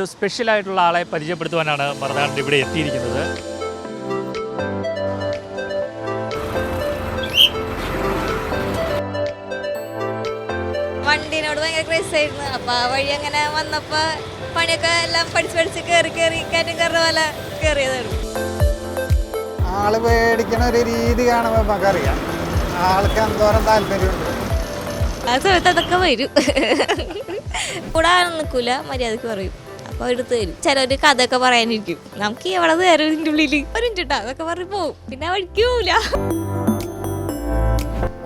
ഒരു സ്പെഷ്യൽ ആയിട്ടുള്ള ആളെ പരിചയപ്പെടുത്തുവാനാണ് മറുനാടിന്റെ ഇവിടെ എത്തിയിരിക്കുന്നത്. വണ്ടിനോട് ഭയങ്കര ക്രേസ് ആയിരുന്നു. അപ്പൊ ആ വഴി അങ്ങനെ വന്നപ്പോ പണിയൊക്കെ എല്ലാം പഠിച്ച് പഠിച്ച് കയറി കയറി കയറ്റം കയറുന്ന പോലെ കയറിയതായിരുന്നു ആൾ പേടിക്കണ ഒരു രീതി കാണുമ്പോൾ നമുക്കറിയാം. ആൾക്ക് എന്തോരം താല്പര്യമുണ്ട്. ആ സമയത്ത് അതൊക്കെ വരും. കൂടാതെ നിൽക്കൂല മര്യാദയ്ക്ക് പറയും. അപ്പൊ എടുത്ത് തരും. ചിലര് കഥയൊക്കെ പറയാനിരിക്കും. നമുക്ക് എവിടെ നേരം ഇതിന്റെ ഉള്ളിൽ ഒരു മിനിറ്റ് അതൊക്കെ പറഞ്ഞു പോവും. പിന്നെ വഴിക്കൂല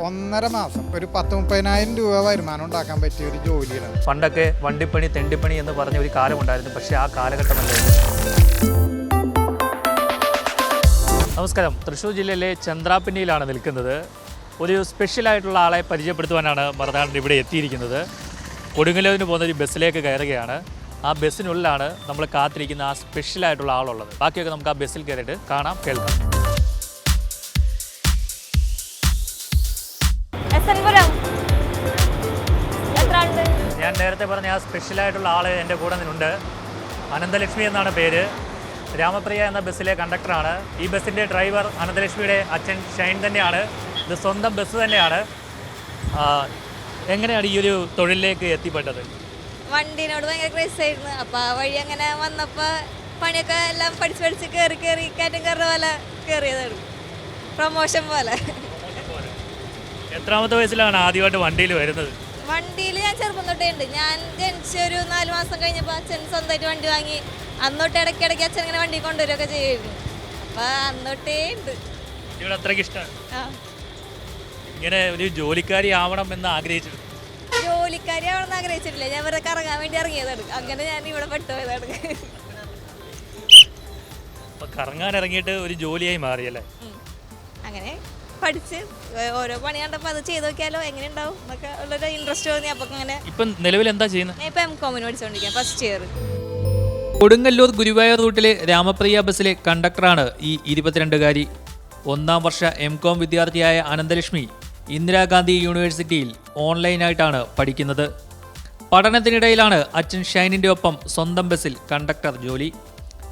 ഒന്നര മാസം ഒരു പത്ത് മുപ്പതിനായിരം രൂപ വരുമാനം ഉണ്ടാക്കാൻ പറ്റിയ ഒരു ജോലിയാണ്. പണ്ടൊക്കെ വണ്ടിപ്പണി തെണ്ടിപ്പണി എന്ന് പറഞ്ഞ ഒരു കാലമുണ്ടായിരുന്നു പക്ഷേ ആ കാലഘട്ടമല്ലായിരുന്നു നമസ്കാരം. തൃശൂർ ജില്ലയിലെ ചന്ദ്രാപ്പിന്നിയിലാണ് നിൽക്കുന്നത്. ഒരു സ്പെഷ്യൽ ആയിട്ടുള്ള ആളെ പരിചയപ്പെടുത്തുവാനാണ് മറുനാടൻ ഇവിടെ എത്തിയിരിക്കുന്നത്. കൊടുങ്ങല്ലൂരിന് പോകുന്ന ഒരു ബസ്സിലേക്ക് കയറുകയാണ്. ആ ബസ്സിനുള്ളിലാണ് നമ്മൾ കാത്തിരിക്കുന്ന ആ സ്പെഷ്യൽ ആയിട്ടുള്ള ആളുള്ളത്. ബാക്കിയൊക്കെ നമുക്ക് ആ ബസ്സിൽ കയറിയിട്ട് കാണാം കേൾക്കാം. ഞാൻ നേരത്തെ പറഞ്ഞ ആ സ്പെഷ്യൽ ആയിട്ടുള്ള ആൾ എന്റെ കൂടെ നിന്നുണ്ട്. അനന്തലക്ഷ്മി എന്നാണ് പേര്. രാമപ്രിയ എന്ന ബസ്സിലെ കണ്ടക്ടറാണ്. ഈ ബസ്സിന്റെ ഡ്രൈവർ അനന്തലക്ഷ്മിയുടെ അച്ഛൻ ഷൈൻ തന്നെയാണ്. ഇത് സ്വന്തം ബസ് തന്നെയാണ്. എങ്ങനെയാണ് ഈ ഒരു തൊഴിലിലേക്ക് എത്തിപ്പെട്ടത്? വണ്ടീനോട് ഭയങ്കര ക്രേസ് ആയിരുന്നു. അപ്പൊ ആ വഴി അങ്ങനെ വന്നപ്പോ പണിയൊക്കെ എല്ലാം പഠിച്ച് പഠിച്ച് കയറി കയറി കയറ്റം കയറുന്ന പോലെ കയറിയതാണ് പ്രൊമോഷൻ പോലെ. എത്രാമത്തെ വയസ്സിലാണ് ആദ്യമായിട്ട് വണ്ടിയിൽ വരുന്നത്? വണ്ടിയിൽ ഞാൻ ചെറുപ്പം തൊട്ടേ ഉണ്ട്. ഞാൻ ജനിച്ച ഒരു നാല് മാസം കഴിഞ്ഞപ്പോൾ അച്ഛൻ സ്വന്തമായിട്ട് വണ്ടി വാങ്ങി. അന്നോട്ട് ഇടയ്ക്കിടയ്ക്ക് അച്ഛൻ ഇങ്ങനെ വണ്ടി കൊണ്ടുവരികയൊക്കെ ചെയ്യുമായിരുന്നു. അപ്പോൾ അന്നോട്ടേ ഉണ്ട്. ഇവിടെ അത്രയ്ക്ക് ഇഷ്ടമാണ് ഇങ്ങനെ ഒരു ജോലിക്കാരി ആവണം എന്ന് ആഗ്രഹിച്ചു ജോലിക്കാരി ആവണമെന്ന് ആഗ്രഹിച്ചിട്ടില്ല. ഞാൻ വെറുതെ കറങ്ങാൻ വേണ്ടി ഇറങ്ങിയതാണ്. അങ്ങനെ ഞാൻ ഇവിടെ പെട്ടുപോയതാണ്. അപ്പോൾ കറങ്ങാൻ ഇറങ്ങിയിട്ട് ഒരു ജോലിയായി മാറിയല്ലേ. അങ്ങനെ പഠിച്ച് ഓരോ പണി കണ്ടപ്പോൾ അത് ചെയ്തു നോക്കിയാലോ? എങ്ങനെ ഉണ്ടാവും എന്നൊക്കെ ഉള്ളൊരു ഇൻട്രസ്റ്റ് തോന്നി അപ്പൊ അങ്ങനെ ഇപ്പം നിലവിൽ എന്താ ചെയ്യുന്നത് ഞാൻ ഇപ്പോൾ എം കോമിന് പഠിച്ചുകൊണ്ടിരിക്കുകയാണ് ഫസ്റ്റ് ഇയർ കൊടുങ്ങല്ലൂർ ഗുരുവായൂർ റൂട്ടിലെ രാമപ്രിയ ബസ്സിലെ കണ്ടക്ടറാണ് ഈ ഇരുപത്തിരണ്ടുകാരി. ഒന്നാം വർഷ എം കോം വിദ്യാർത്ഥിയായ അനന്തലക്ഷ്മി. ഇന്ദിരാഗാന്ധി യൂണിവേഴ്സിറ്റിയിൽ ഓൺലൈനായിട്ടാണ് പഠിക്കുന്നത്. പഠനത്തിനിടയിലാണ് അച്ഛൻ ഷൈനിന്റെ ഒപ്പം സ്വന്തം ബസ്സിൽ കണ്ടക്ടർ ജോലി.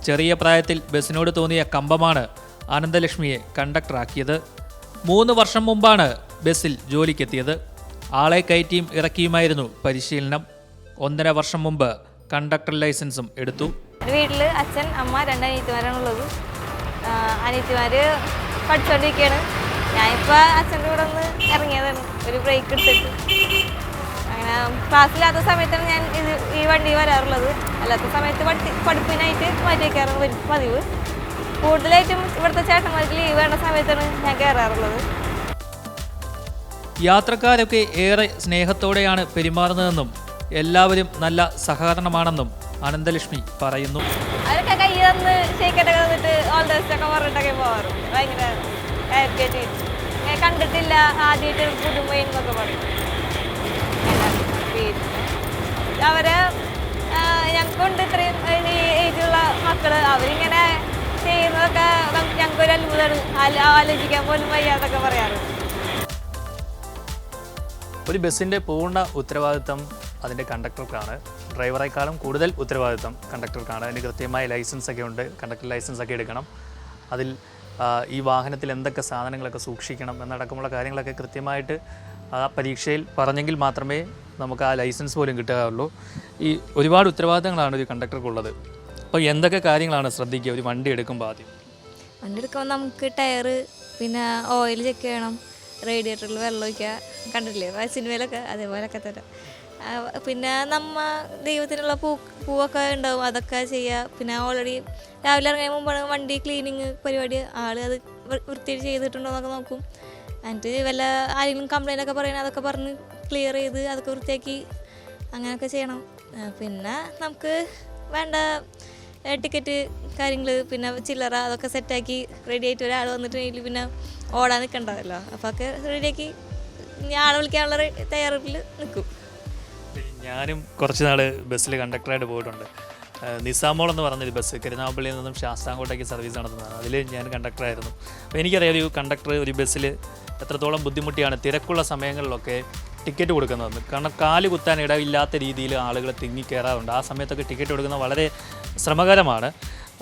ചെറിയ പ്രായത്തിൽ ബസ്സിനോട് തോന്നിയ കമ്പമാണ് അനന്തലക്ഷ്മിയെ കണ്ടക്ടറാക്കിയത്. മൂന്ന് വർഷം മുമ്പാണ് ബസ്സിൽ ജോലിക്കെത്തിയത്. ആളെ കയറ്റിയും ഇറക്കിയുമായിരുന്നു പരിശീലനം. ഒന്നര വർഷം മുമ്പ് കണ്ടക്ടർ ലൈസൻസും എടുത്തു. വീട്ടിൽ അച്ഛൻ അമ്മ രണ്ട് അനിയത്തിമാരാണ് ഉള്ളത് അനിയത്തിമാർ പഠിച്ചുകൊണ്ടിരിക്കുകയാണ് ഞാനിപ്പോൾ അച്ഛന്റെ കൂടെ ഒന്ന് ഇറങ്ങിയതാണ്. ഒരു ബ്രേക്ക് എടുത്തിട്ട്. അങ്ങനെ ക്ലാസ്സില്ലാത്ത സമയത്താണ് ഞാൻ ഇത് ഈ വണ്ടി വരാറുള്ളത്. അല്ലാത്ത സമയത്ത് പഠി പഠിപ്പിനായിട്ട് മാറ്റി വയ്ക്കാറ് വരും പതിവ്. കൂടുതലായിട്ടും ഇവിടുത്തെ ചേട്ടന്മാർക്ക് ലീവ് വേണ്ട സമയത്താണ് ഞാൻ കയറാറുള്ളത്. യാത്രക്കാരൊക്കെ ഏറെ സ്നേഹത്തോടെയാണ് പെരുമാറുന്നതെന്നും എല്ലാവരും നല്ല സഹകരണമാണെന്നും അനന്തലക്ഷ്മി പറയുന്നു. അവരൊക്കെ കൈ തന്ന് ഷേക്കൊക്കെ തന്നിട്ട് ഓൾ ദിവസമൊക്കെ പറഞ്ഞിട്ടൊക്കെ പോകാറുണ്ട്. ഭയങ്കര ഞാൻ കണ്ടിട്ടില്ല ആദ്യമായിട്ട് പുതുമയിൽ എന്നൊക്കെ പറയും ഞങ്ങൾക്കുണ്ട് ഇത്രയും ഏജുള്ള മക്കൾ. അവരിങ്ങനെ ചെയ്യുന്നതൊക്കെ ഞങ്ങൾക്കൊരു അത്ഭുതമാണ് ആല- ആലോചിക്കാൻ പോലും വയ്യാതൊക്കെ പറയാറുണ്ട് ഒരു ബസ്സിന്റെ പൂർണ ഉത്തരവാദിത്തം അതിന്റെ കണ്ടക്ടർക്കാണ്. ഡ്രൈവറേക്കാളും കൂടുതൽ ഉത്തരവാദിത്തം കണ്ടക്ടർക്കാണ്. അതിന് കൃത്യമായ ലൈസൻസ് ഒക്കെ ഉണ്ട്. കണ്ടക്ടർ ലൈസൻസ് ഒക്കെ എടുക്കണം. അതിൽ ഈ വാഹനത്തിൽ എന്തൊക്കെ സാധനങ്ങളൊക്കെ സൂക്ഷിക്കണം എന്നടക്കമുള്ള കാര്യങ്ങളൊക്കെ കൃത്യമായിട്ട് ആ പരീക്ഷയിൽ പറഞ്ഞെങ്കിൽ മാത്രമേ നമുക്ക് ആ ലൈസൻസ് പോലും കിട്ടുകയുള്ളൂ. ഈ ഒരുപാട് ഉത്തരവാദിത്തങ്ങളാണ് ഒരു കണ്ടക്ടർക്കുള്ളത്. അപ്പോൾ എന്തൊക്കെ കാര്യങ്ങളാണ് ശ്രദ്ധിക്കുക ഒരു വണ്ടി എടുക്കുമ്പോൾ ആദ്യം? വണ്ടി എടുക്കുമ്പോൾ നമുക്ക് ടയർ പിന്നെ ഓയിൽ ചെക്ക് ചെയ്യണം റേഡിയേറ്ററിൽ വെള്ളം ഒഴിക്കുക കണ്ടില്ലേ സിനിമയിലൊക്കെ അതേപോലെയൊക്കെ തരാം. പിന്നെ നമ്മ ദൈവത്തിനുള്ള പൂ പൂവൊക്കെ ഉണ്ടാവും അതൊക്കെ ചെയ്യുക പിന്നെ ഓൾറെഡി രാവിലെ ഇറങ്ങിയ മുമ്പാണ് വണ്ടി ക്ലീനിങ് പരിപാടി. ആൾ അത് വൃത്തി ചെയ്തിട്ടുണ്ടോ എന്നൊക്കെ നോക്കും. എന്നിട്ട് വല്ല ആരെങ്കിലും കംപ്ലൈന്റ് ഒക്കെ പറയണ അതൊക്കെ പറഞ്ഞ് ക്ലിയർ ചെയ്ത് അതൊക്കെ വൃത്തിയാക്കി അങ്ങനെയൊക്കെ ചെയ്യണം. പിന്നെ നമുക്ക് വേണ്ട ടിക്കറ്റ് കാര്യങ്ങൾ പിന്നെ ചില്ലറ അതൊക്കെ സെറ്റാക്കി റെഡി ആയിട്ട് ഒരാൾ വന്നിട്ടുണ്ടെങ്കിൽ പിന്നെ ഓടാൻ നിൽക്കണ്ടല്ലോ അപ്പോൾ ഒക്കെ റെഡിയാക്കി ഇനി ആളെ വിളിക്കാനുള്ള തയ്യാറെടുപ്പിൽ നിൽക്കും ഞാനും കുറച്ച് നാൾ ബസ്സിൽ കണ്ടക്ടറായിട്ട് പോയിട്ടുണ്ട്. നിസാമോൾ എന്ന് പറഞ്ഞൊരു ബസ് കരുനാഗപ്പള്ളിയിൽ നിന്നും ശാസ്താംകോട്ടേക്ക് സർവീസ് നടത്തുന്നതാണ്. അതിൽ ഞാൻ കണ്ടക്ടറായിരുന്നു അപ്പോൾ എനിക്കറിയാം ഒരു കണ്ടക്ടർ ഒരു ബസ്സിൽ എത്രത്തോളം ബുദ്ധിമുട്ടിയാണ്. തിരക്കുള്ള സമയങ്ങളിലൊക്കെ ടിക്കറ്റ് കൊടുക്കുന്നത്. കാരണം കാൽ കുത്താൻ ഇടവില്ലാത്ത രീതിയിൽ ആളുകൾ തിങ്ങി കയറാറുണ്ട് ആ സമയത്തൊക്കെ ടിക്കറ്റ് കൊടുക്കുന്നത് വളരെ ശ്രമകരമാണ്.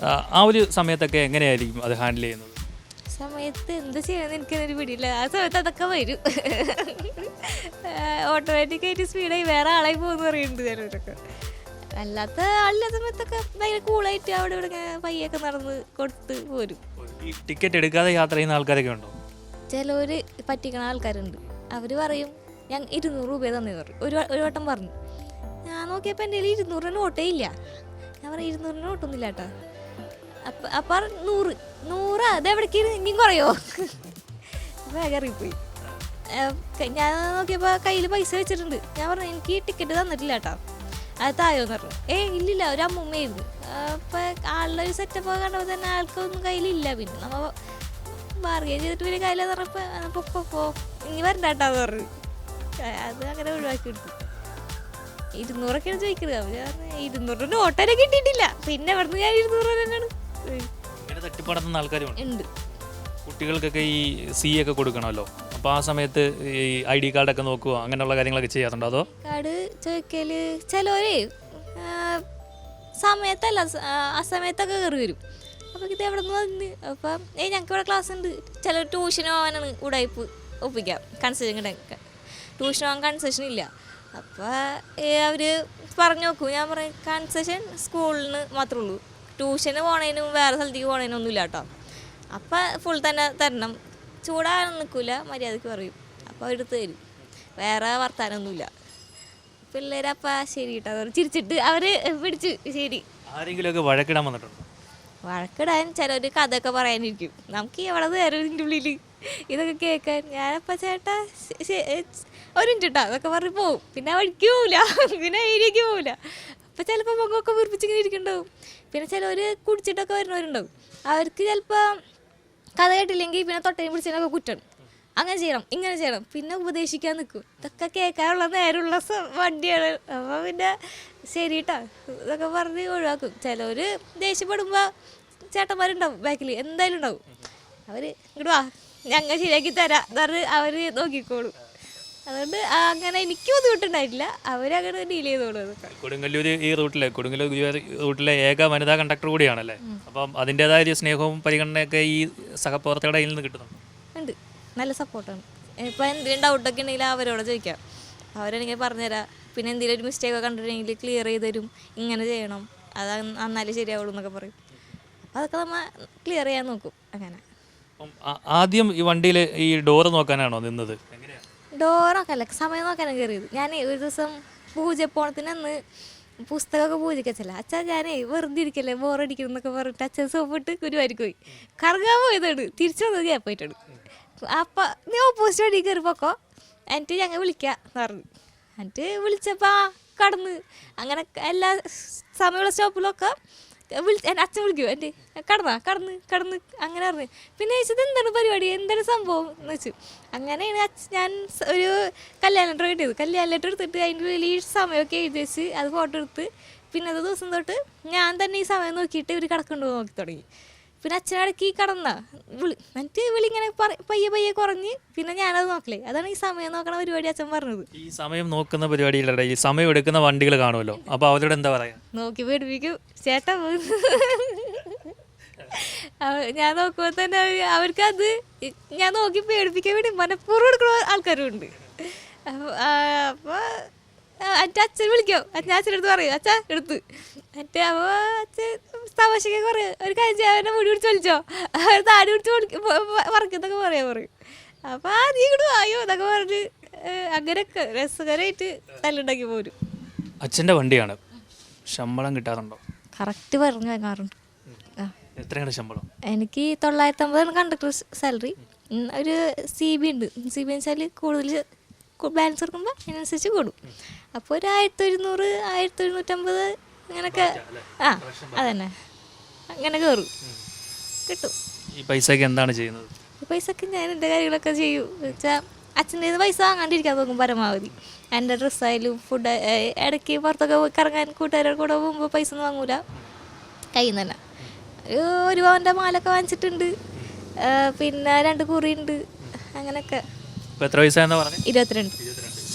ആ, ആ ഒരു സമയത്തൊക്കെ എങ്ങനെയായിരിക്കും അത് ഹാൻഡിൽ ചെയ്യുന്നത്? സമയത്ത് എന്ത് ചെയ്യണമെന്ന് എനിക്കൊരു പിടിയില്ല. ആ സമയത്ത് അതൊക്കെ വരും. ഓട്ടോമാറ്റിക്കായിട്ട് സ്പീഡായി വേറെ ആളായി പോകുന്നു പറയുന്നുണ്ട് ചിലവരൊക്കെ അല്ലാത്ത ആളില്ലാത്ത സമയത്തൊക്കെ ഭയങ്കര കൂളായിട്ട് അവിടെ ഇവിടെ പയ്യൊക്കെ നടന്ന് കൊടുത്ത് പോരും. ടിക്കറ്റ് എടുക്കാതെ യാത്ര ചെയ്യുന്ന ആൾക്കാരൊക്കെ ഉണ്ടോ? ചിലവര് പറ്റിക്കണ ആൾക്കാരുണ്ട്. അവർ പറയും ഞാൻ ഇരുന്നൂറ് രൂപ തന്നെ ഒരു ഒരു വട്ടം പറഞ്ഞു. ഞാൻ നോക്കിയപ്പോൾ എന്റെ കയ്യിൽ ഇരുന്നൂറിന് ഓട്ടേ ഇല്ല. ഞാൻ പറഞ്ഞു ഇരുന്നൂറിന് ഓട്ടൊന്നുമില്ല കേട്ടോ അപ്പം നൂറ്. നൂറ്? അതെവിടേക്ക് ഇനിയും കുറയോ? വേഗം ഇറങ്ങിപ്പോയി ഏഹ് ക- ഞാൻ നോക്കിയപ്പോൾ കയ്യിൽ പൈസ വെച്ചിട്ടുണ്ട്. ഞാൻ പറഞ്ഞു എനിക്ക് ടിക്കറ്റ് തന്നിട്ടില്ല കേട്ടോ അത് തായോന്ന് പറഞ്ഞു. ഏ ഇല്ലില്ല. ഒരു അമ്മൂമ്മയായിരുന്നു. അപ്പം ആളുടെ ഒരു സെറ്റപ്പ് കണ്ടപ്പോൾ തന്നെ ആൾക്കൊന്നും കയ്യിലില്ല. പിന്നെ നമ്മ ബാർഗെയിൻ ചെയ്തിട്ട് പിന്നെ കയ്യിലെന്ന് പറഞ്ഞപ്പോൾ പൊക്കോ ഇനി വരണ്ട കേട്ടാന്ന് പറഞ്ഞു. അത് അങ്ങനെ ഒഴിവാക്കി എടുത്തു. ഇരുന്നൂറൊക്കെയാണ് ചോദിക്കുന്നത് അവർ പറഞ്ഞു ഇരുന്നൂറ് നോട്ടരെ കിട്ടിയിട്ടില്ല. പിന്നെ ഇവിടുന്ന് ഞാൻ ഇരുന്നൂറ് തന്നെയാണ് ഇങ്ങനെ തട്ടിപ്പടത്തുന്ന ഉണ്ട്. കുട്ടികൾക്കൊക്കെ ഈ സി ഒക്കെ കൊടുക്കണമല്ലോ. അപ്പോൾ ആ സമയത്ത് ഈ ഐ ഡി കാർഡൊക്കെ നോക്കുക അങ്ങനെയുള്ള കാര്യങ്ങളൊക്കെ ചെയ്യാറുണ്ടോ? അതോ? കാർഡ് ചോദിക്കൽ ചിലവരെ സമയത്തല്ല സ- ആ, സമയത്തൊക്കെ കയറി വരും. അപ്പോൾ ഇത് എവിടെ നിന്ന് വന്ന്? അപ്പം ഏയ് ഞങ്ങൾക്ക് ഇവിടെ ക്ലാസ് ഉണ്ട്. ചില ട്യൂഷന് പോകാനാണ് ഉടായ്പ് ഒപ്പിക്കാം കൺസെഷൻ കിട്ടാൻ ട്യൂഷൻ പോകാൻ കൺസെഷൻ ഇല്ല. അപ്പോൾ അവർ പറഞ്ഞു നോക്കൂ. ഞാൻ പറയും കൺസെഷൻ സ്കൂളിന് മാത്രമേ ഉള്ളൂ. ട്യൂഷന് പോണേനും വേറെ സ്ഥലത്തേക്ക് പോണേനും ഒന്നുമില്ല കേട്ടോ. അപ്പം ഫുൾ തന്നെ തരണം. ചൂടാകാൻ നിൽക്കില്ല മര്യാദയ്ക്ക് പറയും. അപ്പോൾ അവരെടുത്ത് തരും. വേറെ വർത്താനൊന്നുമില്ല. പിള്ളേരപ്പ ശരി കേട്ടോ അവർ ചിരിച്ചിട്ട് അവർ പിടിച്ചു ശരി. ആരെങ്കിലുമൊക്കെ വഴക്കിടാൻ വന്നിട്ടുണ്ടോ? വഴക്കിടാൻ ചിലർ കഥയൊക്കെ പറയാനിരിക്കും. നമുക്ക് എവിടെ നേരം ഇതിന്റെ ഉള്ളിൽ ഇതൊക്കെ കേൾക്കാൻ. ഞാനപ്പ ചേട്ടാ ഒരു മിനിറ്റ് കേട്ടോ അതൊക്കെ പറഞ്ഞ് പോവും. പിന്നെ വഴിക്ക് പോവില്ല പിന്നെ ഏരിയക്ക് പോവില്ല അപ്പം ചിലപ്പോൾ മുഖമൊക്കെ വീർപ്പിച്ചിങ്ങനെ ഇരിക്കുന്നുണ്ടാവും പിന്നെ ചിലവർ കുടിച്ചിട്ടൊക്കെ വരുന്നവരുണ്ടാവും. അവർക്ക് ചിലപ്പോൾ കഥ കേട്ടില്ലെങ്കിൽ പിന്നെ തൊട്ടയും പിടിച്ചതിനൊക്കെ കുറ്റണം അങ്ങനെ ചെയ്യണം ഇങ്ങനെ ചെയ്യണം. പിന്നെ ഉപദേശിക്കാൻ നിൽക്കും ഇതൊക്കെ കേൾക്കാനുള്ള നേരമുള്ള വണ്ടിയാണ്. അപ്പോൾ പിന്നെ ശരി കേട്ടോ ഇതൊക്കെ പറഞ്ഞ് ഒഴിവാക്കും. ചിലവർ ദേഷ്യപ്പെടുമ്പോൾ ചേട്ടന്മാരുണ്ടാവും ബാക്കിൽ എന്തായാലും ഉണ്ടാവും. അവർ ഇങ്ങോട്ട് വാ. ഞങ്ങൾ ശരിയാക്കി തരാം. എന്ന് അവർ നോക്കിക്കോളും. അതുകൊണ്ട് അങ്ങനെ എനിക്ക് ബുദ്ധിമുട്ടുണ്ടായിട്ടില്ല അവരങ്ങനെ ഡീൽ ചെയ്തോളൂ അതൊക്കെ. കൊടുങ്ങല്ലൂർ ഈ റൂട്ടിലെ കൊടുങ്ങല്ലൂർ ഗുരുവായൂർ റൂട്ടിലെ ഏക വനിതാ കണ്ടക്ടർ കൂടിയാണല്ലേ? അപ്പം അതിന്റെതായ ഒരു സ്നേഹവും പരിഗണനയൊക്കെ ഈ സഹപ്രവർത്തകരുടെ കയ്യിൽ നിന്ന് കിട്ടുന്നുണ്ട്? ഉണ്ട്. നല്ല സപ്പോർട്ടാണ്. ഇപ്പം എന്തെങ്കിലും ഡൗട്ടൊക്കെ ഉണ്ടെങ്കിൽ അവരോട് ചോദിക്കാം. അവരാണെങ്കിൽ പറഞ്ഞുതരാം. പിന്നെ എന്തെങ്കിലും ഒരു മിസ്റ്റേക്ക് ഒക്കെ കണ്ടിട്ടുണ്ടെങ്കിൽ ക്ലിയർ ചെയ്ത് തരും. ഇങ്ങനെ ചെയ്യണം. അത് എന്നാലേ ശരിയാവുള്ളൂ എന്നൊക്കെ പറയും. അപ്പം അതൊക്കെ നമ്മൾ ക്ലിയർ ചെയ്യാൻ നോക്കും. അങ്ങനെ. ആദ്യം ഈ വണ്ടിയിൽ ഈ ഡോറ് നോക്കാനാണോ നിന്നത്? എങ്ങനെയാണ് അല്ല സമയം നോക്കാനും കയറിയത്. ഞാൻ ഒരു ദിവസം പൂജ അന്ന് പുസ്തകമൊക്കെ പൂജിക്കച്ചല്ല അച്ഛാ ഞാനേ വെറുതെ ഇരിക്കല്ലേ ബോറടിക്കുന്നു എന്നൊക്കെ പറഞ്ഞിട്ട് അച്ഛൻ സോപ്പിട്ട് ഗുരുവായൂർക്ക് പോയി. കറങ്ങാൻ പോയതാണ്. തിരിച്ചു വന്നത് ഞാൻ പോയിട്ടാണ്. അപ്പം നീ ഓപ്പോസിറ്റ് വഴി കയറി പോക്കോ. എന്നിട്ട് ഞങ്ങൾ വിളിക്കാം എന്ന് പറഞ്ഞു. എന്നിട്ട് വിളിച്ചപ്പോൾ കടന്ന്. അങ്ങനെ എല്ലാ സമയമുള്ള സ്റ്റോപ്പിലൊക്കെ അച്ഛൻ വിളിക്കും എന്റെ കടന്നാ കടന്ന് കടന്ന് അങ്ങനെ പറഞ്ഞു. പിന്നെ ചോദിച്ചത് എന്താണ് പരിപാടി? എന്താണ് സംഭവം? എന്ന് വെച്ചു അങ്ങനെയാണ് ഞാൻ ഒരു കല്യാണ ലെറ്റർ കിട്ടിയത്. കല്യാണ ലെറ്റർ എടുത്തിട്ട് അതിന്റെ ഉള്ളിൽ ഈ സമയമൊക്കെ എഴുതി വെച്ച് അത് ഫോട്ടോ എടുത്ത് പിന്നത്തെ ദിവസം തൊട്ട് ഞാൻ തന്നെ ഈ സമയം നോക്കിയിട്ട് ഇവർ കിടക്കുന്നുണ്ടോ നോക്കി തുടങ്ങി. പിന്നെ കീ കടന്ന. വിളി എന്നിട്ട് വിളി ഇങ്ങനെ പയ്യെ പയ്യെ കുറഞ്ഞ് പിന്നെ ഞാനത് നോക്കലേ. അതാണ് ഈ സമയം നോക്കണ പരിപാടി അച്ഛൻ പറഞ്ഞത്. ഈ സമയം നോക്കുന്ന പരിപാടിയിലൂടെ ഈ സമയം എടുക്കുന്ന വണ്ടികൾ കാണുമല്ലോ. അപ്പൊ അവരോട് എന്താ പറയാ? നോക്കി പേടിപ്പിക്കും. ചേട്ടാ ഞാൻ നോക്കുമ്പോൾ തന്നെ അവർക്ക് അത് ഞാൻ നോക്കി പേടിപ്പിക്കാൻ വേണ്ടി മനഃപൂർവം എടുക്കുന്ന ആൾക്കാരും ഉണ്ട് അപ്പോൾ എന്റെ അച്ഛൻ വിളിക്കോ? അച്ഛൻ അച്ഛനടുത്ത് പറയും. അച്ഛാ എടുത്ത്. എന്നിട്ട് അപ്പോൾ അച്ഛൻ തമാശക്കെ പറയും. ഒരു കാര്യം ചെയ്യാൻ അവനെ മുടി പിടിച്ച് വലിച്ചോ. അവർ താടി പിടിച്ച് വറക്കുന്നൊക്കെ പറയാൻ പറയും. അപ്പോൾ ആ നീ ഇങ്ങോട്ട് വായോ എന്നൊക്കെ പറഞ്ഞ് ഏഹ് അങ്ങനെയൊക്കെ രസകരമായിട്ട് തല്ലുണ്ടാക്കി പോരും. അച്ഛന്റെ വണ്ടിയാണ്. ശമ്പളം കിട്ടാറുണ്ടോ? കറക്റ്റ് പറഞ്ഞു വാങ്ങാറുണ്ട്. എത്രയാണ് ശമ്പളം? എനിക്ക് തൊള്ളായിരത്തമ്പതാണ് കണ്ടക്ടർ സാലറി ഒരു സി ബി ഉണ്ട്. സി ബി എന്ന് വെച്ചാൽ കൂടുതൽ ബാലൻസ് കൊടുക്കുമ്പോൾ അതിനനുസരിച്ച് കൂടും. അപ്പോൾ ഒരു ആയിരത്തി ഒരുന്നൂറ് ആയിരത്തി ഒരുന്നൂറ്റമ്പത് അങ്ങനെയൊക്കെ ആ അതന്നെ. അങ്ങനെ കയറും കിട്ടും. ഈ പൈസയ്ക്ക് എന്താണ് ചെയ്യുന്നത്? ഈ പൈസക്ക് ഞാൻ എന്റെ കാര്യങ്ങളൊക്കെ ചെയ്യും. വെച്ചാൽ അച്ഛന്റെ നിന്ന് പൈസ വാങ്ങാണ്ടിരിക്കാൻ നോക്കും പരമാവധി. എന്റെ ഡ്രസ്സായാലും ഫുഡ് ഇടയ്ക്ക് പുറത്തൊക്കെ പോയി കറങ്ങാൻ കൂട്ടുകാരുടെ കൂടെ പോകുമ്പോൾ പൈസ ഒന്നും വാങ്ങൂല. കയ്യിൽ നിന്ന് തന്നെ. ഒരു പവന്റെ മാലൊക്കെ വാങ്ങിച്ചിട്ടുണ്ട്. പിന്നെ രണ്ട് കുറിയുണ്ട്. അങ്ങനെയൊക്കെ ഇരുപത്തിരണ്ട്.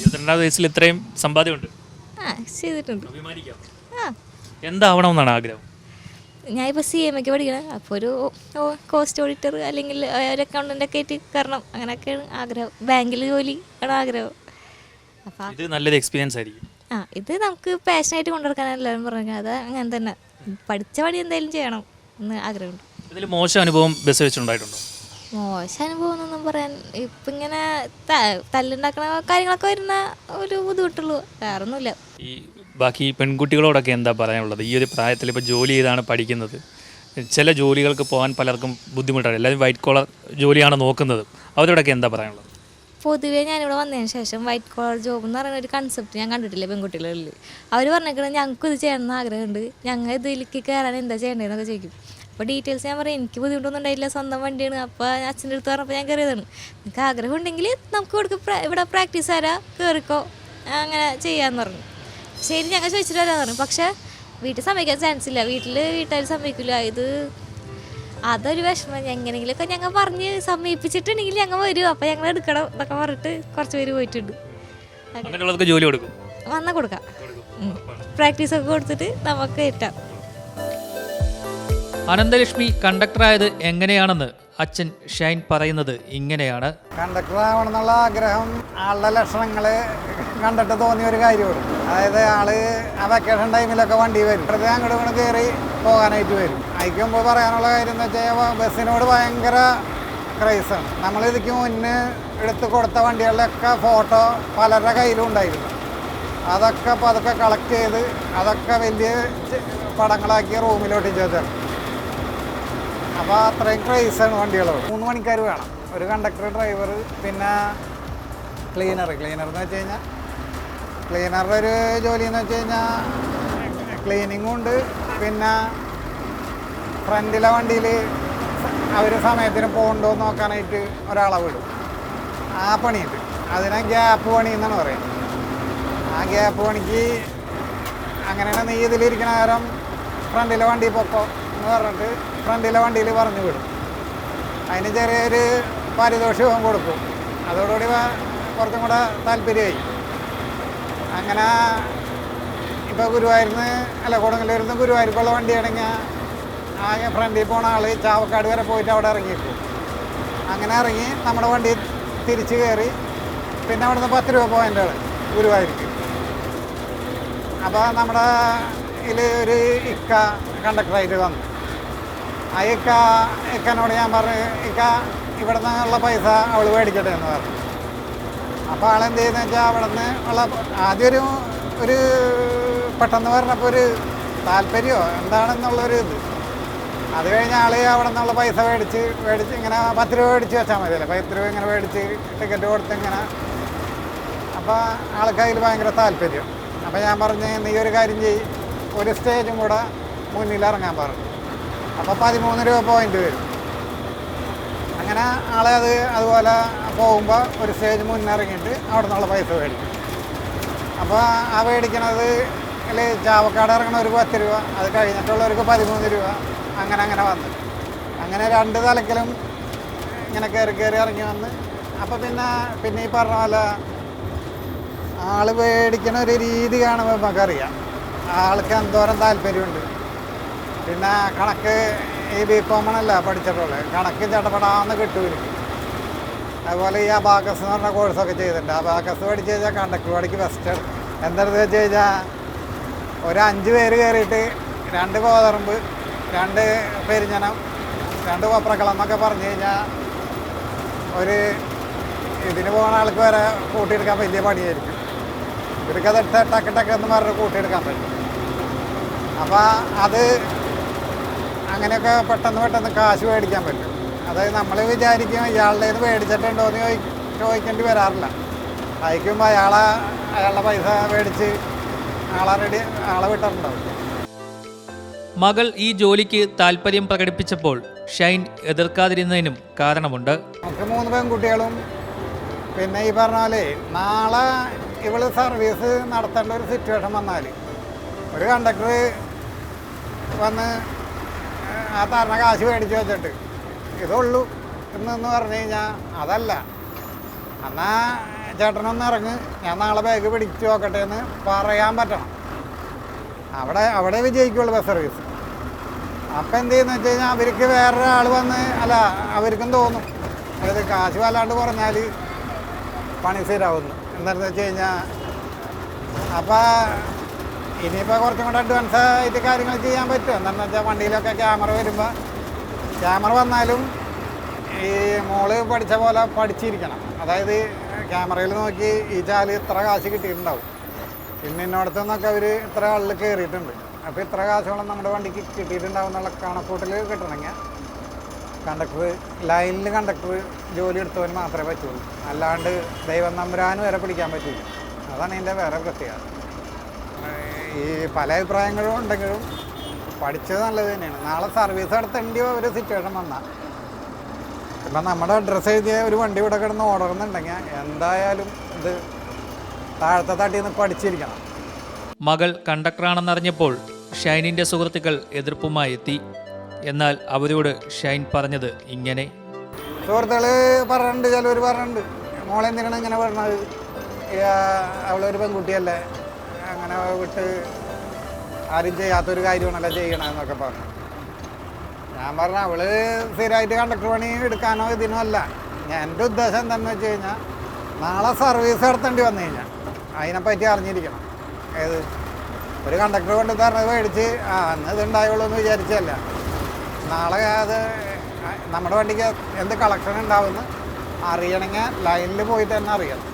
ഇരുപത്തിരണ്ട് വയസ്സിൽ ഇത്രയും സമ്പാദ്യമുണ്ട്. ആ ചെയ്തിട്ടുണ്ട്. അഭിമാനിക്കാം. ആ. എന്താവണമെന്നാണ് ആഗ്രഹം? ഞാൻ ഇപ്പോൾ സി എം ഒക്കെ പഠിക്കണം. അപ്പോൾ ഒരു കോസ്റ്റ് ഓഡിറ്റർ അല്ലെങ്കിൽ ഒരു അക്കൗണ്ടന്റ് ഒക്കെ ആയിട്ട് കയറണം. അങ്ങനെയൊക്കെയാണ് ആഗ്രഹം. ബാങ്കിൽ ജോലി ആണ് ആഗ്രഹം. അപ്പം ഇത് നല്ലൊരു എക്സ്പീരിയൻസ് ആയിരിക്കും. ആ ഇത് നമുക്ക് പാഷനായിട്ട് കൊണ്ടുനടക്കാൻ എല്ലാവരും പറഞ്ഞു അത് അങ്ങനെ തന്നെ. പഠിച്ച പണി എന്തായാലും ചെയ്യണം എന്ന് ആഗ്രഹമുണ്ട്. ഇതിൽ മോശം അനുഭവം ബസ് വെച്ചിട്ടുണ്ടായിട്ടുണ്ടോ മോശം അനുഭവം എന്നൊന്നും പറയാൻ ഇപ്പം ഇങ്ങനെ തല്ലുണ്ടാക്കണ കാര്യങ്ങളൊക്കെ വരുന്ന ഒരു ബുദ്ധിമുട്ടുള്ളൂ. വേറൊന്നുമില്ല. ഈ ബാക്കി പെൺകുട്ടികളോടൊക്കെ എന്താ പറയാനുള്ളത്? ഈ ഒരു പ്രായത്തിൽ ഇപ്പോൾ ജോലി ചെയ്താണ് പഠിക്കുന്നത്. ചില ജോലികൾക്ക് പോകാൻ പലർക്കും ബുദ്ധിമുട്ടാണ്. എല്ലാവരും വൈറ്റ് കോളർ ജോലിയാണ് നോക്കുന്നത്. അവരോടൊക്കെ എന്താ പറയാനുള്ളത്? പൊതുവേ ഞാനിവിടെ വന്നതിന് ശേഷം വൈറ്റ് കോളർ ജോബ് എന്ന് പറയുന്ന ഒരു കൺസെപ്റ്റ് ഞാൻ കണ്ടിട്ടില്ല പെൺകുട്ടികളിൽ അവർ പറഞ്ഞേക്കണത് ഞങ്ങൾക്ക് ഇത് ചെയ്യണമെന്ന് ആഗ്രഹമുണ്ട്. ഞങ്ങൾ ഇതിലേക്ക് കയറാൻ എന്താ ചെയ്യേണ്ടതെന്നൊക്കെ ചോദിക്കും. അപ്പോൾ ഡീറ്റെയിൽസ് ഞാൻ പറയാം. എനിക്ക് ബുദ്ധിമുട്ടൊന്നും ഉണ്ടായില്ല സ്വന്തം വണ്ടിയാണ്. അപ്പോൾ അച്ഛന്റെ അടുത്ത് പറഞ്ഞപ്പോൾ ഞാൻ കയറിയതാണ്. നിങ്ങൾക്ക് ആഗ്രഹം ഉണ്ടെങ്കിൽ നമുക്ക് ഇവിടെ ഇവിടെ പ്രാക്ടീസ് തരാം കയറിക്കോ അങ്ങനെ ചെയ്യാമെന്ന് പറഞ്ഞു. ശരി ഞങ്ങൾ ചോദിച്ചിട്ട് വരാമെന്ന് പറഞ്ഞു. പക്ഷേ വീട്ടിൽ സമ്മതിക്കാൻ ചാൻസ് ഇല്ല. വീട്ടിൽ വീട്ടുകാർ സമ്മതിക്കില്ല ഇത് അതൊരു വിഷമം. എങ്ങനെയെങ്കിലുമൊക്കെ ഞങ്ങൾ പറഞ്ഞ് സമീപിച്ചിട്ടുണ്ടെങ്കിൽ ഞങ്ങൾ വരും. അപ്പം ഞങ്ങൾ എടുക്കണം എന്നൊക്കെ പറഞ്ഞിട്ട് കുറച്ച് പേര് പോയിട്ടുണ്ട്. അങ്ങനെയുള്ളവർക്ക് ജോലി കൊടുക്കും. വന്നാൽ കൊടുക്കാം. പ്രാക്ടീസ് ഒക്കെ കൊടുത്തിട്ട് നമുക്ക് ഏറ്റാം അനന്തലക്ഷ്മി കണ്ടക്ടറായത് എങ്ങനെയാണെന്ന് അച്ഛൻ ഷൈൻ പറയുന്നത് ഇങ്ങനെയാണ്. എന്നുള്ള ആഗ്രഹം ആളുടെ ലക്ഷണങ്ങൾ കണ്ടിട്ട് തോന്നിയ ഒരു കാര്യമാണ്. അതായത് ആൾ ആ വെക്കേഷൻ ടൈമിലൊക്കെ വണ്ടി വരും. വെറുതെ അങ്ങോട്ട് ഇങ്ങോട്ട് കയറി പോകാനായിട്ട് വരും. അയക്കുമ്പോൾ പറയാനുള്ള കാര്യം എന്ന് വെച്ചാൽ ബസ്സിനോട് ഭയങ്കര ക്രൈസാണ് നമ്മൾ ഇതിക്ക് മുന്നേ എടുത്ത് കൊടുത്ത വണ്ടികളിലൊക്കെ ഫോട്ടോ പലരുടെ കയ്യിലും ഉണ്ടായിരുന്നു. അതൊക്കെ പതുക്കെ കളക്ട് ചെയ്ത് അതൊക്കെ വലിയ പടങ്ങളാക്കി റൂമിലോട്ട് വെച്ചാൽ അപ്പോൾ അത്രയും ക്രൈസാണ് വണ്ടികളോട് മൂന്ന് മണിക്കാർ വേണം. ഒരു കണ്ടക്ടർ ഡ്രൈവർ പിന്നെ ക്ലീനർ ക്ലീനർ എന്ന് വെച്ച് കഴിഞ്ഞാൽ ക്ലീനറുടെ ഒരു ജോലി എന്ന് വെച്ച് കഴിഞ്ഞാൽ ക്ലീനിങ്ങും ഉണ്ട്. പിന്നെ ഫ്രണ്ടിലെ വണ്ടിയിൽ അവർ സമയത്തിന് പോകണ്ടോ എന്ന് നോക്കാനായിട്ട് ഒരാളെ വിടും ആ പണിയുണ്ട്. അതിനെ ഗ്യാപ്പ് പണി എന്നാണ് പറയുന്നത്. ആ ഗ്യാപ്പ് പണിക്ക് അങ്ങനെയാണ് നീ ഇതിലിരിക്കണ നേരം ഫ്രണ്ടിലെ വണ്ടി പൊക്കോ എന്ന് പറഞ്ഞിട്ട് ഫ്രണ്ടിലെ വണ്ടിയിൽ പറഞ്ഞു വിടും. അതിന് ചെറിയൊരു പാരിതോഷികം കൊടുക്കും. അതോടുകൂടി കുറച്ചും കൂടെ താല്പര്യമായി. അങ്ങനെ ഇപ്പോൾ ഗുരുവായൂരിന്ന് അല്ല കൊടുങ്ങല്ലൂരിൽ നിന്ന് ഗുരുവായൂർക്കുള്ള വണ്ടിയാണെങ്കിൽ ആകെ ഫ്രണ്ടിൽ പോണ ആൾ ചാവക്കാട് വരെ പോയിട്ട് അവിടെ ഇറങ്ങിയിട്ടു അങ്ങനെ ഇറങ്ങി നമ്മുടെ വണ്ടി തിരിച്ച് കയറി പിന്നെ അവിടുന്ന് പത്ത് രൂപ പോയിന്റാണ് ഗുരുവായൂർക്ക്. അപ്പോൾ നമ്മുടെ ഇതിൽ ഒരു ഇക്ക കണ്ടക്ടറായിട്ട് വന്നു. ആ അയക്കാനോട് ഞാൻ പറഞ്ഞു ഇക്ക ഇവിടെ നിന്നുള്ള പൈസ അവൾ മേടിക്കട്ടെ എന്ന് പറഞ്ഞു. അപ്പോൾ ആളെന്ത് ചെയ്യുന്ന വെച്ചാൽ അവിടെ നിന്ന് ഉള്ള ആദ്യം ഒരു ഒരു പെട്ടെന്ന് പറഞ്ഞപ്പോൾ ഒരു താല്പര്യമോ എന്താണെന്നുള്ളൊരു ഇത്. അത് കഴിഞ്ഞ് ആൾ അവിടെ നിന്നുള്ള പൈസ മേടിച്ച് മേടിച്ച് ഇങ്ങനെ പത്ത് രൂപ മേടിച്ച് വെച്ചാൽ മതിയല്ലേ? പത്ത് രൂപ ഇങ്ങനെ മേടിച്ച് ടിക്കറ്റ് കൊടുത്ത് ഇങ്ങനെ. അപ്പോൾ ആൾക്ക് അതിൽ ഭയങ്കര താല്പര്യം. അപ്പോൾ ഞാൻ പറഞ്ഞ് നീ ഒരു കാര്യം ചെയ്യും. ഒരു സ്റ്റേജും കൂടെ മുന്നിൽ ഇറങ്ങാൻ പറഞ്ഞു അപ്പോൾ പതിമൂന്ന് രൂപ പോയിന്റ് വരും. അങ്ങനെ ആളെ അത് അതുപോലെ പോകുമ്പോൾ ഒരു സ്റ്റേജ് മുന്നിറങ്ങിയിട്ട് അവിടെ നിന്നുള്ള പൈസ മേടിക്കും. അപ്പോൾ ആ മേടിക്കണത് അല്ലെ ചാവക്കാട് ഇറങ്ങണ ഒരു പത്ത് രൂപ അത് കഴിഞ്ഞിട്ടുള്ളവർക്ക് പതിമൂന്ന് രൂപ അങ്ങനെ അങ്ങനെ വന്നു. അങ്ങനെ രണ്ട് തലക്കലും ഇങ്ങനെ കയറി കയറി ഇറങ്ങി വന്ന്. അപ്പോൾ പിന്നെ പിന്നെ ഈ പറഞ്ഞ പോലെ ആൾ മേടിക്കണ ഒരു രീതി കാണുമ്പോൾ നമുക്കറിയാം. ആൾക്ക് എന്തോരം താല്പര്യമുണ്ട്. പിന്നെ കണക്ക് ഈ ബി കോമണല്ല പഠിച്ചിട്ടുള്ളത്. കണക്ക് ചടപടാന്ന് കിട്ടും എനിക്ക്. അതുപോലെ ഈ അബാക്കസ് എന്ന് പറഞ്ഞ കോഴ്സൊക്കെ ചെയ്തിട്ടുണ്ട്. അബാക്കസ് പഠിച്ച് കഴിഞ്ഞാൽ കണ്ടക്ടർ പഠിക്ക് ബെസ്റ്റ് എന്താണെന്ന് വെച്ച് കഴിഞ്ഞാൽ ഒരു അഞ്ച് പേര് കയറിയിട്ട് രണ്ട് കോതറമ്പ് രണ്ട് പെരിഞ്ഞനം രണ്ട് കൊപ്രക്കളം എന്നൊക്കെ പറഞ്ഞു കഴിഞ്ഞാൽ ഒരു ഇതിന് പോകുന്ന ആൾക്ക് വരെ കൂട്ടിയെടുക്കാൻ വലിയ പണിയായിരിക്കും. ഇവർക്കത് ടക്ക് ടക്ക് എന്ന് പറഞ്ഞ് കൂട്ടിയെടുക്കാൻ പറ്റും. അപ്പോൾ അത് അങ്ങനെയൊക്കെ പെട്ടെന്ന് പെട്ടെന്ന് കാശ് മേടിക്കാൻ പറ്റും. അതായത് നമ്മൾ വിചാരിക്കും ഇയാളുടെ ഇത് മേടിച്ചിട്ടുണ്ടോ എന്ന് ചോദി ചോദിക്കേണ്ടി വരാറില്ല. അയക്കുമ്പോൾ അയാളെ അയാളുടെ പൈസ മേടിച്ച് ആളെ റെഡി ആളെ വിട്ടിട്ടുണ്ടാവും. മകൾ ഈ ജോലിക്ക് താല്പര്യം പ്രകടിപ്പിച്ചപ്പോൾ ഷൈൻ എതിർക്കാതിരുന്നതിനും കാരണമുണ്ട്. നമുക്ക് മൂന്ന് പെൺകുട്ടികളും. പിന്നെ ഈ പറഞ്ഞ പോലെ നാളെ ഇവൾ സർവീസ് നടത്തേണ്ട ഒരു സിറ്റുവേഷൻ വന്നാൽ ഒരു കണ്ടക്ടർ വന്ന് ആ തരണ കാശ് മേടിച്ച് വെച്ചിട്ട്. ഇതുള്ളൂ എന്നെന്ന് പറഞ്ഞു കഴിഞ്ഞാൽ അതല്ല. എന്നാൽ ചേട്ടനൊന്ന് ഇറങ്ങ് ഞാൻ നാളെ ബാഗ് പിടിച്ചു നോക്കട്ടെ എന്ന് പറയാൻ പറ്റണം. അവിടെ അവിടെ വിജയിക്കുള്ളൂ ബസ് സർവീസ് അപ്പം എന്ത് ചെയ്യുന്ന വെച്ച് കഴിഞ്ഞാൽ അവർക്ക് വേറൊരാൾ വന്ന് അല്ല അവർക്കും തോന്നും. അതായത് കാശ് വല്ലാണ്ട് കുറഞ്ഞാൽ പണി സ്ഥിരാവുന്നു. എന്താണെന്ന് വെച്ച് കഴിഞ്ഞാൽ അപ്പോൾ ഇനിയിപ്പോൾ കുറച്ചും കൂടെ അഡ്വാൻസ് ആയിട്ട് കാര്യങ്ങൾ ചെയ്യാൻ പറ്റും. എന്താണെന്ന് വെച്ചാൽ വണ്ടിയിലൊക്കെ ക്യാമറ വരുമ്പോൾ ക്യാമറ വന്നാലും ഈ മോൾ പഠിച്ച പോലെ പഠിച്ചിരിക്കണം. അതായത് ക്യാമറയിൽ നോക്കി ഈ ചാൽ ഇത്ര കാശ് കിട്ടിയിട്ടുണ്ടാവും. പിന്നെ ഇന്നോടത്തു നിന്നൊക്കെ അവർ ഇത്ര ആളിൽ കയറിയിട്ടുണ്ട് അപ്പോൾ ഇത്ര കാശോളം നമ്മുടെ വണ്ടിക്ക് കിട്ടിയിട്ടുണ്ടാവും എന്നുള്ള കണക്കൂട്ടിൽ കിട്ടണമെങ്കിൽ കണ്ടക്ടർ ലൈനിൽ കണ്ടക്ടർ ജോലി എടുത്തവന് മാത്രമേ പറ്റുള്ളൂ. അല്ലാണ്ട് ദൈവം നമ്പുരാനും വരെ പിടിക്കാൻ പറ്റില്ല. അതാണ് ഇതിന്റെ വേറെ പ്രത്യേകത. ഈ പല അഭിപ്രായങ്ങളും ഉണ്ടെങ്കിലും പഠിച്ചത് നല്ലത് തന്നെയാണ്. നാളെ സർവീസ് നടത്തേണ്ടി ഒരു സിറ്റുവേഷൻ വന്നാൽ ഇപ്പം നമ്മുടെ അഡ്രസ്സ് എഴുതിയ ഒരു വണ്ടി ഇവിടെ കിടന്ന് ഓടണമെന്നുണ്ടെങ്കിൽ എന്തായാലും ഇത് താഴത്തെ തട്ടിൽ നിന്ന് പഠിച്ചിരിക്കണം. മകൾ കണ്ടക്ടറാണെന്നറിഞ്ഞപ്പോൾ ഷൈനിന്റെ സുഹൃത്തുക്കൾ എതിർപ്പുമായി എത്തി. എന്നാൽ അവരോട് ഷൈൻ പറഞ്ഞത് ഇങ്ങനെ. സുഹൃത്തുക്കൾ പറഞ്ഞിട്ടുണ്ട് ചിലവർ പറഞ്ഞിട്ടുണ്ട്. മോളെ എന്തിനാണ് ഇങ്ങനെ പറഞ്ഞത്? അവളൊരു പെൺകുട്ടിയല്ലേ? അങ്ങനെ വിട്ട് ആരും ചെയ്യാത്തൊരു കാര്യമാണല്ലോ ചെയ്യണമെന്നൊക്കെ പറഞ്ഞു. ഞാൻ പറഞ്ഞു അവൾ സ്ഥിരമായിട്ട് കണ്ടക്ടർ പണി എടുക്കാനോ ഇതിനോ അല്ല. എന്റെ ഉദ്ദേശം എന്താണെന്ന് വെച്ച് കഴിഞ്ഞാൽ നാളെ സർവീസ് നടത്തേണ്ടി വന്നു കഴിഞ്ഞാൽ അതിനെപ്പറ്റി അറിഞ്ഞിരിക്കണം. ഏത്? ഒരു കണ്ടക്ടർ കൊണ്ട് തരണത് മേടിച്ച് ആ അന്ന് ഇത് ഉണ്ടായുള്ളൂ എന്ന് വിചാരിച്ചല്ല നാളെ അത് നമ്മുടെ വണ്ടിക്ക് എന്ത് കളക്ഷൻ ഉണ്ടാവുമെന്ന് അറിയണമെങ്കിൽ ലൈനിൽ പോയിട്ട് തന്നെ അറിയണം.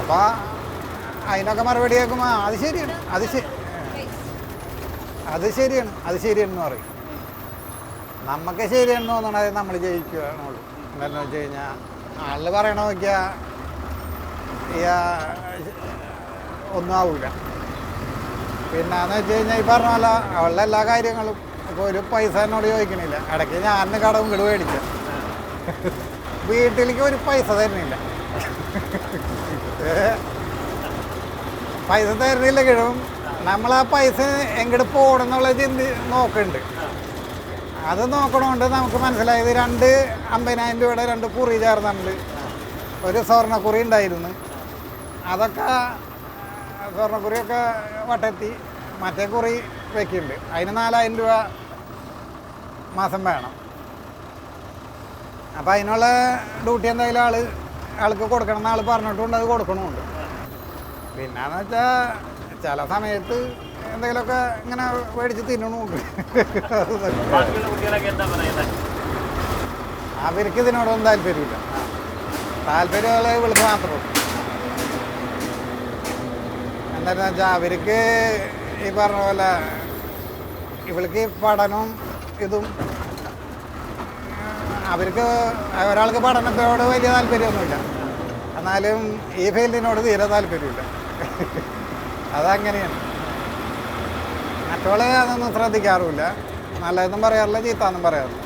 അപ്പോൾ അതിനൊക്കെ മറുപടി കേൾക്കുമ്പോൾ അത് ശരിയാണ് അത് ശരി അത് ശരിയാണ് അത് ശരിയാണെന്ന് പറയും. നമുക്ക് ശരിയാണെന്ന് തോന്നണത് നമ്മൾ ജയിക്കുകയാണുള്ളൂ എന്താണെന്ന് വെച്ച് കഴിഞ്ഞാൽ ആളിൽ പറയണ ആ, ഒന്നും ആവില്ല പിന്നെന്ന് വെച്ച് കഴിഞ്ഞാൽ ഈ പറഞ്ഞ പോലെ അവളുടെ എല്ലാ കാര്യങ്ങളും ഇപ്പോൾ ഒരു പൈസ എന്നോട് ചോദിക്കണില്ല. ഇടയ്ക്ക് ഞാൻ കടവും കിട മേടിച്ച. വീട്ടിലേക്ക് ഒരു പൈസ തരുന്നില്ല? പൈസ തരുന്നില്ല കിഴവും. നമ്മൾ ആ പൈസ എങ്ങോട്ട് പോകണം എന്നുള്ള ചിന്തി നോക്കുന്നുണ്ട് അത് നോക്കണോണ്ട് നമുക്ക് മനസ്സിലായത് രണ്ട് അമ്പതിനായിരം രൂപയുടെ രണ്ട് കുറി ചേർന്നുണ്ട് ഒരു സ്വർണക്കുറി ഉണ്ടായിരുന്നു. അതൊക്കെ സ്വർണക്കുറിയൊക്കെ വട്ടെത്തി. മറ്റേ കുറി വെക്കുന്നുണ്ട് അതിന് നാലായിരം രൂപ മാസം വേണം. അപ്പം അതിനുള്ള ഡ്യൂട്ടി എന്തായാലും ആൾ ആൾക്ക് കൊടുക്കണം എന്ന് ആൾ പറഞ്ഞിട്ടുണ്ട് അത് കൊടുക്കണമുണ്ട് പിന്നെന്ന് വെച്ചാൽ ചില സമയത്ത് എന്തെങ്കിലുമൊക്കെ ഇങ്ങനെ മേടിച്ച് തിന്നണമുണ്ട് അവർക്ക് ഇതിനോടൊന്നും താല്പര്യമില്ല. താല്പര്യമുള്ള വിളിച്ച് മാത്രമേ എന്താണെന്ന് വെച്ചാൽ അവർക്ക് ഈ പറഞ്ഞ പോലെ ഇവൾക്ക് പഠനവും ഇതും അവർക്ക് ഒരാൾക്ക് പഠനത്തോട് വലിയ താല്പര്യമൊന്നുമില്ല. എന്നാലും ഈ ഫീൽഡിനോട് തീരെ താല്പര്യമില്ല. അതങ്ങനെയാണ്. മറ്റുള്ള അതൊന്നും ശ്രദ്ധിക്കാറുമില്ല. നല്ലതെന്നും പറയാറില്ല ചീത്താന്നും പറയാറില്ല.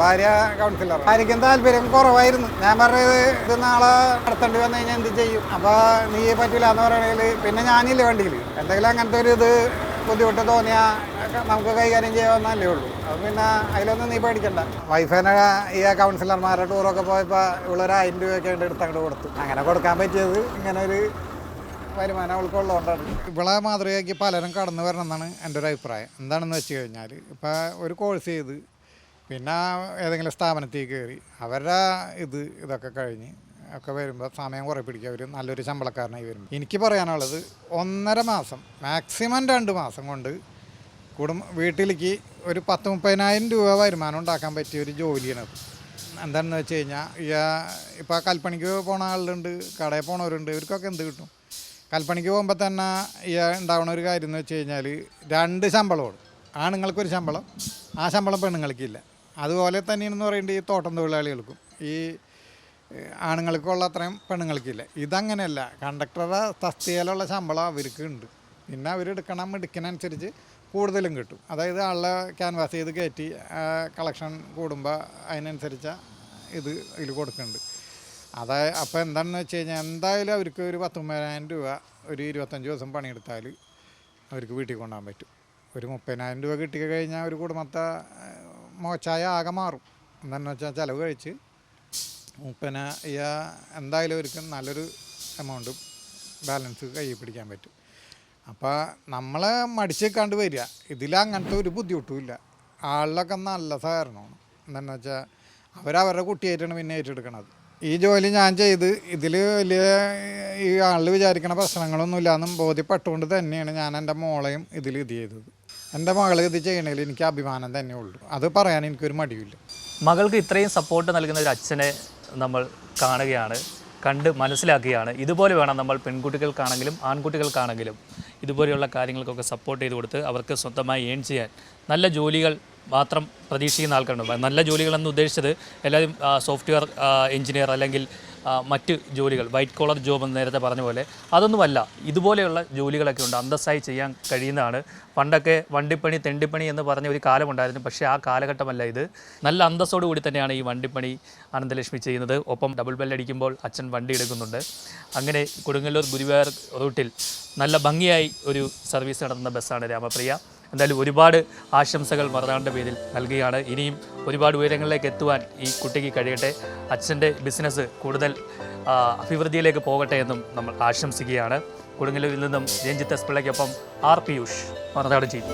ഭാര്യ കൗൺസിലർ ആയിരിക്കും താല്പര്യം? കുറവായിരുന്നു. ഞാൻ പറഞ്ഞത് ഇത് നാളെ നടത്തേണ്ടി വന്നു കഴിഞ്ഞാൽ എന്ത് ചെയ്യും? അപ്പോൾ നീ പറ്റില്ല എന്ന് പറയണെങ്കിൽ പിന്നെ ഞാനില്ല വണ്ടിയിൽ എന്തെങ്കിലും അങ്ങനത്തെ ഒരു ഇത് ബുദ്ധിമുട്ട് തോന്നിയാൽ നമുക്ക് കൈകാര്യം ചെയ്യാവുന്നല്ലേ ഉള്ളൂ. അത് പിന്നെ അതിലൊന്നും നീ പേടിക്കണ്ട. വൈഫിനെ ഈ കൗൺസിലർമാരുടെ ടൂറൊക്കെ പോയപ്പോൾ ഇവളൊരു ആയിരം രൂപയൊക്കെ എടുത്ത് അങ്ങോട്ട് കൊടുത്തു. അങ്ങനെ കൊടുക്കാൻ പറ്റിയത് ഇങ്ങനെ ഒരു വരുമാനം അവൾക്കുള്ളതുകൊണ്ടാണ്. ഇവിടെ മാതൃകയ്ക്ക് പലരും കടന്നു വരണം എന്നാണ് എന്റെ ഒരു അഭിപ്രായം. എന്താണെന്ന് വെച്ച് കഴിഞ്ഞാൽ ഇപ്പോൾ ഒരു കോഴ്സ് ചെയ്ത് പിന്നെ ഏതെങ്കിലും സ്ഥാപനത്തിൽ കയറി അവരുടെ ഇത് ഇതൊക്കെ കഴിഞ്ഞ് ഒക്കെ വരുമ്പോൾ സമയം കുറേ പിടിക്കുക അവർ നല്ലൊരു ശമ്പളക്കാരനായി വരും എനിക്ക് പറയാനുള്ളത് ഒന്നര മാസം മാക്സിമം രണ്ട് മാസം കൊണ്ട് കുടുംബ വീട്ടിലേക്ക് ഒരു പത്ത് മുപ്പതിനായിരം രൂപ വരുമാനം ഉണ്ടാക്കാൻ പറ്റിയ ഒരു ജോലിയാണത് എന്താണെന്ന് വെച്ച് കഴിഞ്ഞാൽ ഇപ്പോൾ കൽപ്പണിക്ക് പോണ ആളുണ്ട് കടയിൽ പോണവരുണ്ട് ഇവർക്കൊക്കെ എന്ത് കിട്ടും? കൽപ്പണിക്ക് പോകുമ്പോൾ തന്നെ ഈ ഉണ്ടാവുന്ന ഒരു കാര്യം എന്ന് വെച്ച് കഴിഞ്ഞാൽ രണ്ട് ശമ്പളമാണ്. ആണുങ്ങൾക്കൊരു ശമ്പളം ആ ശമ്പളം പെണ്ണുങ്ങൾക്കില്ല. അതുപോലെ തന്നെയാണെന്ന് പറയുന്നത് ഈ തോട്ടം തൊഴിലാളികൾക്കും. ഈ ആണുങ്ങൾക്കുള്ള അത്രയും പെണ്ണുങ്ങൾക്കില്ല. ഇതങ്ങനെയല്ല. കണ്ടക്ടറുടെ തസ്തികയിലുള്ള ശമ്പളം അവർക്ക് ഉണ്ട്. പിന്നെ അവരെടുക്കണം എടുക്കുന്നതനുസരിച്ച് കൂടുതലും കിട്ടും. അതായത് ആളെ ക്യാൻവാസ് ചെയ്ത് കയറ്റി കളക്ഷൻ കൂടുമ്പോൾ അതിനനുസരിച്ച ഇത് ഇതിൽ കൊടുക്കുന്നുണ്ട് അതായത് അപ്പോൾ എന്താണെന്ന് വെച്ച് കഴിഞ്ഞാൽ എന്തായാലും അവർക്ക് ഒരു പത്തൊമ്പതിനായിരം രൂപ ഒരു ഇരുപത്തഞ്ച് ദിവസം പണിയെടുത്താൽ അവർക്ക് വീട്ടിൽ കൊണ്ടുപോകാൻ പറ്റും. ഒരു മുപ്പതിനായിരം രൂപ കിട്ടി കഴിഞ്ഞാൽ ഒരു കുടുംബത്തെ മോശമായ ആകെ മാറും. എന്താണെന്ന് വെച്ചാൽ ചിലവ് കഴിച്ച് മുപ്പതിന എന്തായാലും അവർക്ക് നല്ലൊരു എമൗണ്ട് ബാലൻസ് കയ്യിൽ പിടിക്കാൻ പറ്റും. അപ്പോൾ നമ്മൾ മടിച്ചേക്കാണ്ട് വരിക. ഇതിൽ അങ്ങനത്തെ ഒരു ബുദ്ധിമുട്ടുമില്ല ആളിലൊക്കെ നല്ല സഹകരണമാണ്. എന്താണെന്ന് വെച്ചാൽ അവരവരുടെ കുട്ടിയായിട്ടാണ് പിന്നെ ഏറ്റെടുക്കണത്. ഈ ജോലി ഞാൻ ചെയ്ത് ഇതിൽ വലിയ ഈ ആളിൽ വിചാരിക്കണ പ്രശ്നങ്ങളൊന്നുമില്ല എന്നും ബോധ്യപ്പെട്ടുകൊണ്ട് തന്നെയാണ് ഞാൻ എന്റെ മോളെയും ഇതിൽ ഇത് ചെയ്തത്. എന്റെ മകൾ ഇത് ചെയ്യണതിൽ എനിക്ക് അഭിമാനം തന്നെ ഉള്ളൂ. അത് പറയാൻ എനിക്കൊരു മടിയില്ല മകൾക്ക് ഇത്രയും സപ്പോർട്ട് നൽകുന്ന ഒരു അച്ഛനെ നമ്മൾ കാണുകയാണ് കണ്ട് മനസ്സിലാക്കുകയാണ്. ഇതുപോലെ വേണം നമ്മൾ പെൺകുട്ടികൾക്കാണെങ്കിലും ആൺകുട്ടികൾക്കാണെങ്കിലും ഇതുപോലെയുള്ള കാര്യങ്ങൾക്കൊക്കെ സപ്പോർട്ട് ചെയ്ത് കൊടുത്ത് അവർക്ക് സ്വന്തമായി ഏൺ ചെയ്യാൻ. നല്ല ജോലികൾ മാത്രം പ്രതീക്ഷിക്കുന്ന ആൾക്കാരുണ്ട്. നല്ല ജോലികളെന്ന് ഉദ്ദേശിച്ചത് എല്ലാവരും സോഫ്റ്റ്വെയർ എഞ്ചിനീയർ അല്ലെങ്കിൽ മറ്റ് ജോലികൾ വൈറ്റ് കോളർ ജോബ് എന്ന് നേരത്തെ പറഞ്ഞ പോലെ അതൊന്നുമല്ല. ഇതുപോലെയുള്ള ജോലികളൊക്കെ ഉണ്ട്. അന്തസ്സായി ചെയ്യാൻ കഴിയുന്നതാണ്. പണ്ടൊക്കെ വണ്ടിപ്പണി തെണ്ടിപ്പണി എന്ന് പറഞ്ഞ ഒരു കാലമുണ്ടായിരുന്നു പക്ഷേ ആ കാലഘട്ടമല്ല ഇത്. നല്ല അന്തസ്സോടു കൂടി തന്നെയാണ് ഈ വണ്ടിപ്പണി അനന്തലക്ഷ്മി ചെയ്യുന്നത്. ഒപ്പം ഡബിൾ ബെല്ലടിക്കുമ്പോൾ അച്ഛൻ വണ്ടി എടുക്കുന്നുണ്ട്. അങ്ങനെ കൊടുങ്ങല്ലൂർ ഗുരുവായൂർ റൂട്ടിൽ നല്ല ഭംഗിയായി ഒരു സർവീസ് നടത്തുന്ന ബസ്സാണ് രാമപ്രിയ. എന്തായാലും ഒരുപാട് ആശംസകൾ മറുനാടിന്റെ പേരിൽ നൽകുകയാണ്. ഇനിയും ഒരുപാട് ഉയരങ്ങളിലേക്ക് എത്തുവാൻ ഈ കുട്ടിക്ക് കഴിയട്ടെ. അച്ഛന്റെ ബിസിനസ് കൂടുതൽ അഭിവൃദ്ധിയിലേക്ക് പോകട്ടെ എന്നും നമ്മൾ ആശംസിക്കുകയാണ്. കൊടുങ്ങല്ലൂരിൽ നിന്നും രഞ്ജിത്ത് എസ് പിള്ളയ്ക്കൊപ്പം ആർ പിയൂഷ് മറുനാട് ചെയ്യും